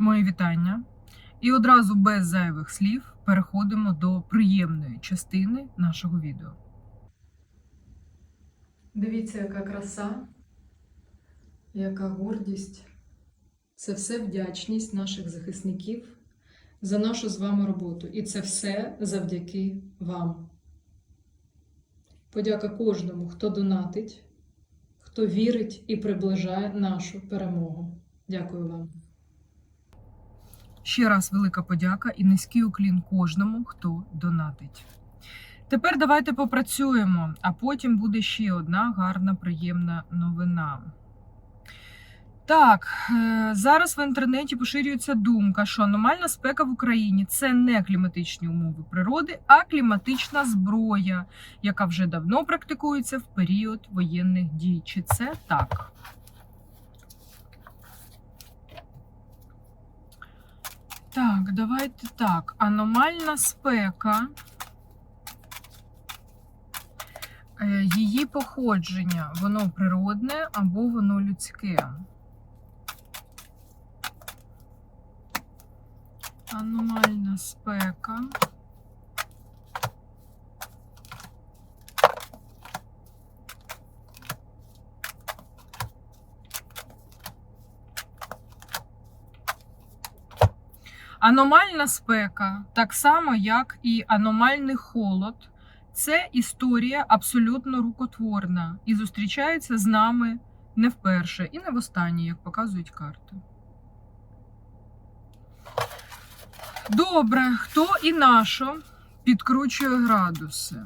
Мої вітання. І одразу без зайвих слів переходимо до приємної частини нашого відео. Дивіться, яка краса, яка гордість. Це все вдячність наших захисників за нашу з вами роботу. І це все завдяки вам. Подяка кожному, хто донатить, хто вірить і приближає нашу перемогу. Дякую вам. Ще раз велика подяка і низький уклін кожному, хто донатить. Тепер давайте попрацюємо, а потім буде ще одна гарна, приємна новина. Так, е, зараз в інтернеті поширюється думка, що аномальна спека в Україні це не кліматичні умови природи, а кліматична зброя, яка вже давно практикується в період воєнних дій. Чи це так? Так, давайте так. Аномальна спека. Е, Її походження, воно природне або воно людське. Аномальна спека. Аномальна спека, так само як і аномальний холод, це історія абсолютно рукотворна і зустрічається з нами не вперше і не востаннє, як показують карти. Добре, хто і нащо підкручує градуси?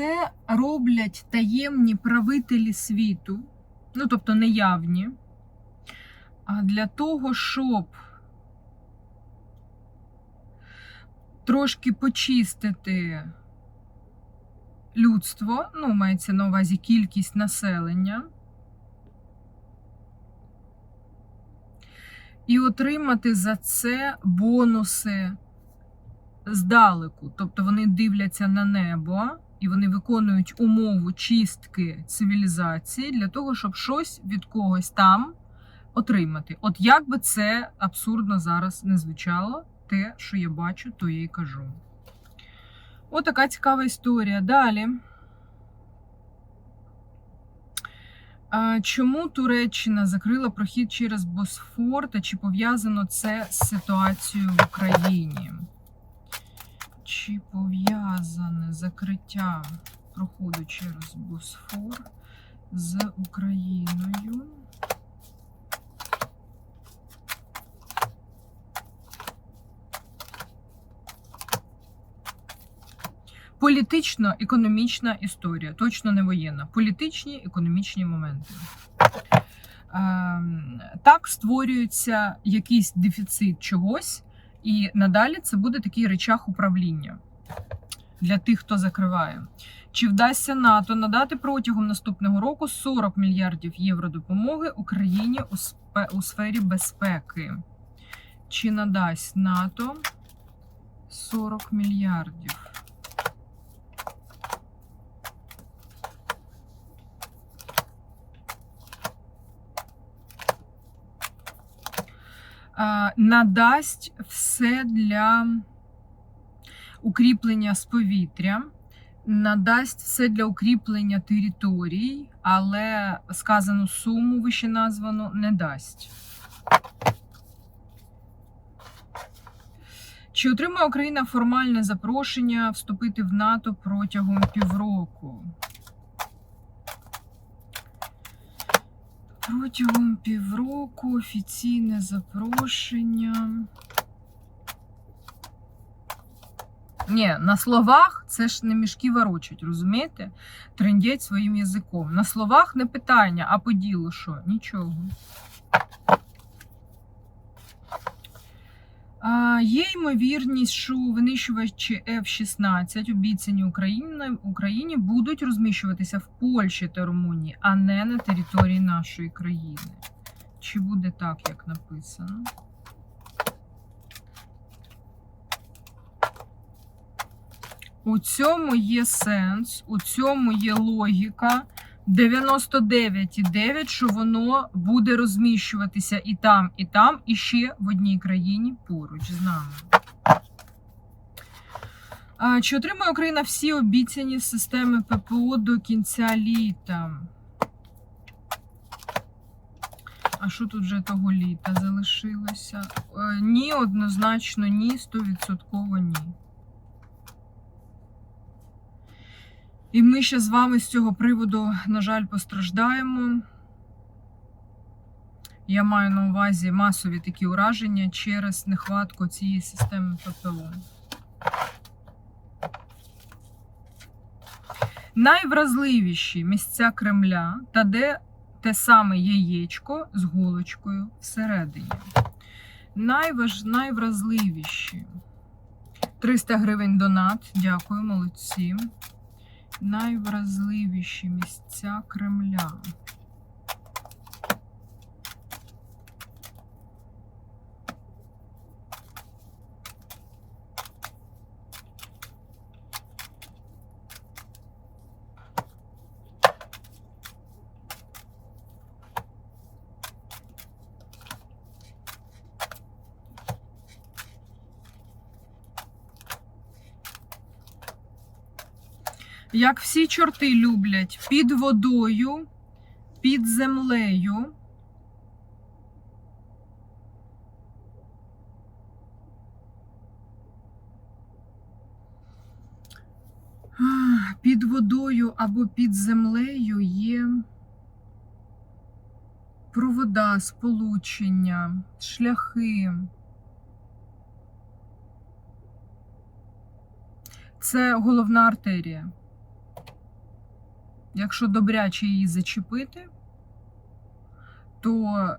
Це роблять таємні правителі світу, ну тобто неявні, а для того, щоб трошки почистити людство, ну, мається на увазі кількість населення, і отримати за це бонуси здалеку. Тобто вони дивляться на небо і вони виконують умову чистки цивілізації для того, щоб щось від когось там отримати. От як би це абсурдно зараз не звучало, те, що я бачу, то я й кажу. От така цікава історія. Далі. Чому Туреччина закрила прохід через Босфор та чи пов'язано це з ситуацією в Україні? Чи пов'язане закриття проходу через Босфор з Україною? Політично-економічна історія, точно не воєнна. Політичні економічні моменти. Ем, Так створюється якийсь дефіцит чогось. І надалі це буде такий речах управління для тих, хто закриває. Чи вдасться НАТО надати протягом наступного року 40 мільярдів євро допомоги Україні у, СП у сфері безпеки? Чи надасть НАТО 40 мільярдів? Надасть все для укріплення з повітря, надасть все для укріплення територій, але сказану суму вище названу не дасть. Чи отримає Україна формальне запрошення вступити в НАТО протягом півроку? Протягом півроку офіційне запрошення. Ні, на словах це ж не мішки ворочать, розумієте? Трендять своїм язиком. На словах не питання, а по ділу що? Нічого. Є ймовірність, що винищувачі F-16, обіцяні Україні, Україні, будуть розміщуватися в Польщі та Румунії, а не на території нашої країни. Чи буде так, як написано? У цьому є сенс, у цьому є логіка. 99,9, що воно буде розміщуватися і там, і там, і ще в одній країні поруч з нами. Чи отримає Україна всі обіцяні системи ППО до кінця літа? А що тут вже того літа залишилося? Е, Ні, однозначно, ні, 100% ні. І ми ще з вами з цього приводу, на жаль, постраждаємо. Я маю на увазі масові такі ураження через нехватку цієї системи ППО. Найвразливіші місця Кремля та де те саме яєчко з голочкою всередині. Найваж... Найвразливіші. 300 гривень донат. Дякую, молодці найвразливіші місця Кремля. Як всі чорти люблять під водою, під землею. Під водою або під землею є провода, сполучення, шляхи. Це головна артерія. Якщо добряче її зачепити, то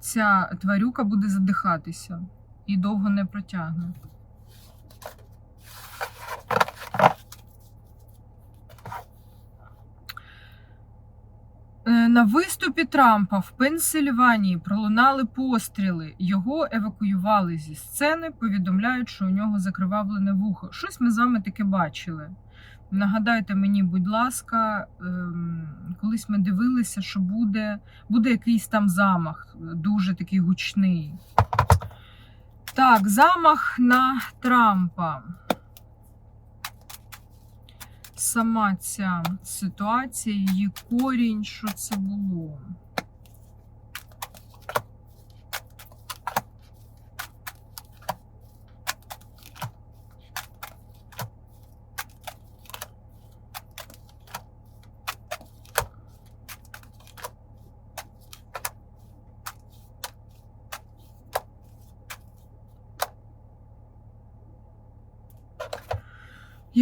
ця тварюка буде задихатися і довго не протягне. Е, На виступі Трампа в Пенсильванії пролунали постріли. Його евакуювали зі сцени, повідомляють, що у нього закривавлене вухо. Щось ми з вами таке бачили. Нагадайте мені, будь ласка, ем, колись ми дивилися, що буде, буде якийсь там замах, дуже такий гучний. Так, замах на Трампа. Сама ця ситуація, її корінь, що це було.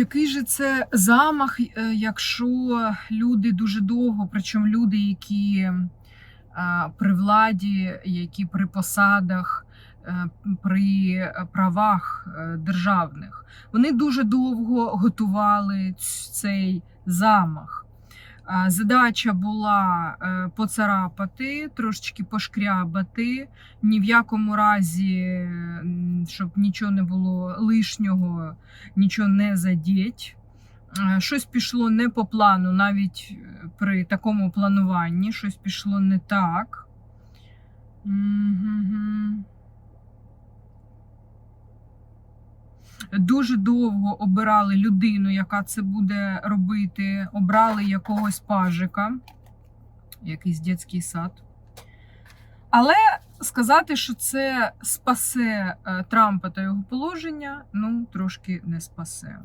Який же це замах, е, якщо люди дуже довго, причому люди, які при владі, які при посадах, е, при правах е, державних, вони дуже довго готували цей замах. Задача була е, поцарапати, трошечки пошкрябати, ні в якому разі, щоб нічого не було лишнього, нічого не задіть. Е, Щось пішло не по плану, навіть е, при такому плануванні, щось пішло не так. Мгм. Дуже довго обирали людину, яка це буде робити. Обрали якогось пажика, якийсь дитячий сад. Але сказати, що це спасе е, Трампа та його положення, ну, трошки не спасе.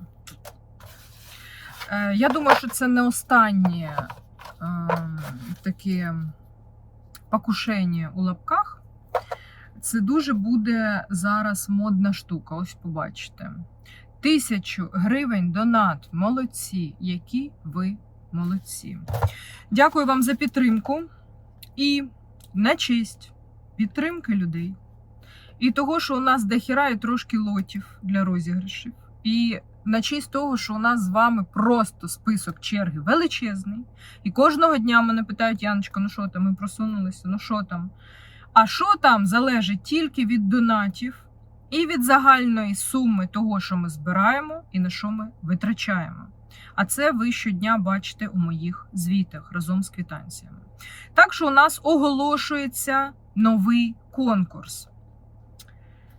Е, Я думаю, що це не останнє е, таке покушення у лапках. Це дуже буде зараз модна штука. Ось побачите. Тисячу гривень донат. Молодці, які ви молодці. Дякую вам за підтримку і на честь підтримки людей. і того, що у нас дохіра і трошки лотів для розіграшів. І на честь того, що у нас з вами просто список черги величезний. І кожного дня мене питають, Яночка, ну що там, ми просунулися, ну що там? А що там залежить тільки від донатів і від загальної суми того, що ми збираємо і на що ми витрачаємо. А це ви щодня бачите у моїх звітах разом з квитанціями. Так що у нас оголошується новий конкурс.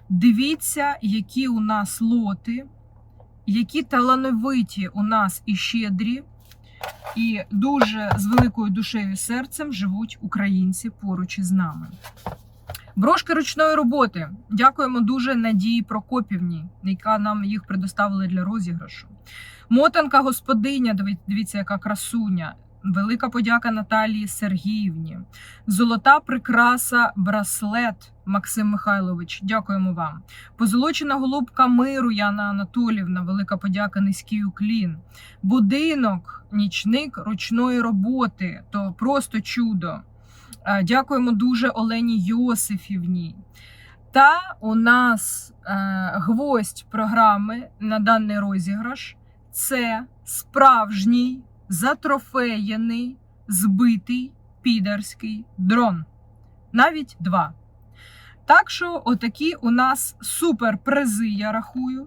Дивіться, які у нас лоти, які талановиті у нас і щедрі, і дуже з великою душею і серцем живуть українці поруч із нами. Брошки ручної роботи. Дякуємо дуже Надії Прокопівні, яка нам їх предоставила для розіграшу. Мотанка господиня, диві- дивіться, яка красуня. Велика подяка Наталії Сергіївні. Золота прикраса браслет Максим Михайлович. Дякуємо вам. Позолочена голубка миру Яна Анатолівна. Велика подяка низький уклін. Будинок, нічник ручної роботи. То просто чудо. Е, Дякуємо дуже Олені Йосифівні. Та у нас е, гвоздь програми на даний розіграш це справжній затрофеєний збитий підерський дрон. Навіть два. Так що, отакі у нас суперпризи, я рахую.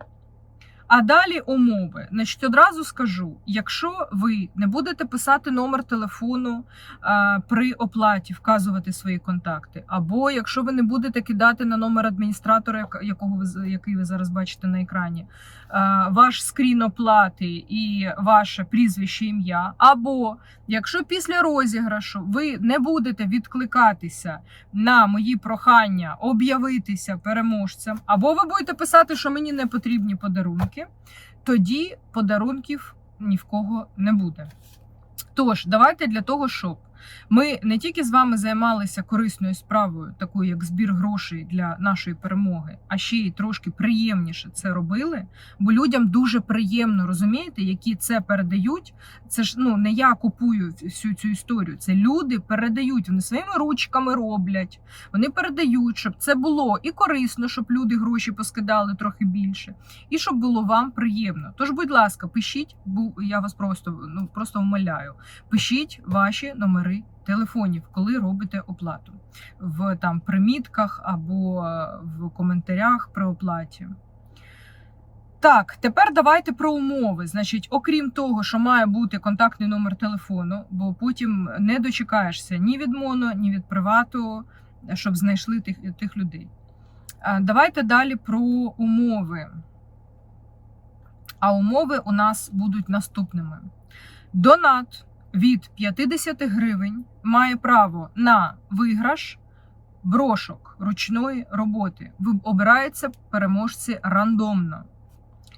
А далі умови. Значить, одразу скажу: якщо ви не будете писати номер телефону а, при оплаті, вказувати свої контакти, або якщо ви не будете кидати на номер адміністратора, якого ви який ви зараз бачите на екрані, а, ваш скрін оплати і ваше прізвище ім'я, або якщо після розіграшу ви не будете відкликатися на мої прохання об'явитися переможцем, або ви будете писати, що мені не потрібні подарунки, тоді подарунків ні в кого не буде. Тож, давайте для того, щоб ми не тільки з вами займалися корисною справою, такою як збір грошей для нашої перемоги, а ще й трошки приємніше це робили. Бо людям дуже приємно розумієте, які це передають. Це ж ну не я купую всю цю історію. Це люди передають, вони своїми ручками роблять. Вони передають, щоб це було і корисно, щоб люди гроші поскидали трохи більше, і щоб було вам приємно. Тож, будь ласка, пишіть, я вас просто ну просто вмоляю. Пишіть ваші номери телефонів, коли робите оплату в там примітках або е, в коментарях при оплаті. Так, тепер давайте про умови. Значить, окрім того, що має бути контактний номер телефону, бо потім не дочекаєшся ні від моно, ні від привату, щоб знайшли тих, тих людей. Давайте далі про умови. А умови у нас будуть наступними: донат від 50 гривень має право на виграш брошок ручної роботи. Ви обираєте переможці рандомно.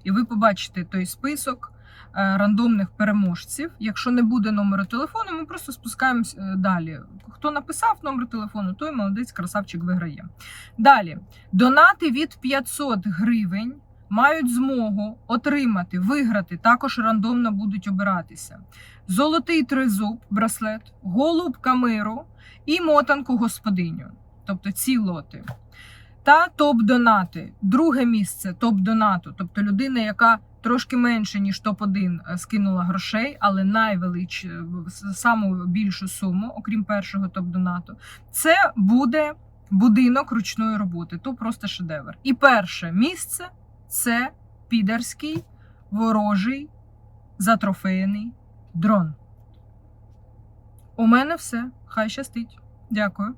І ви побачите той список е, рандомних переможців. Якщо не буде номеру телефону, ми просто спускаємось е, далі. Хто написав номер телефону, той молодець, красавчик виграє. Далі, донати від 500 гривень мають змогу отримати, виграти, також рандомно будуть обиратися. Золотий тризуб, браслет, голубка миру і мотанку господиню. Тобто ці лоти. Та топ-донати. Друге місце топ-донату. Тобто людина, яка трошки менше, ніж топ-1 скинула грошей, але найвелич, саму більшу суму, окрім першого топ-донату, це буде будинок ручної роботи. То просто шедевр. І перше місце це підерський ворожий затрофеєний дрон. У мене все. Хай щастить. Дякую.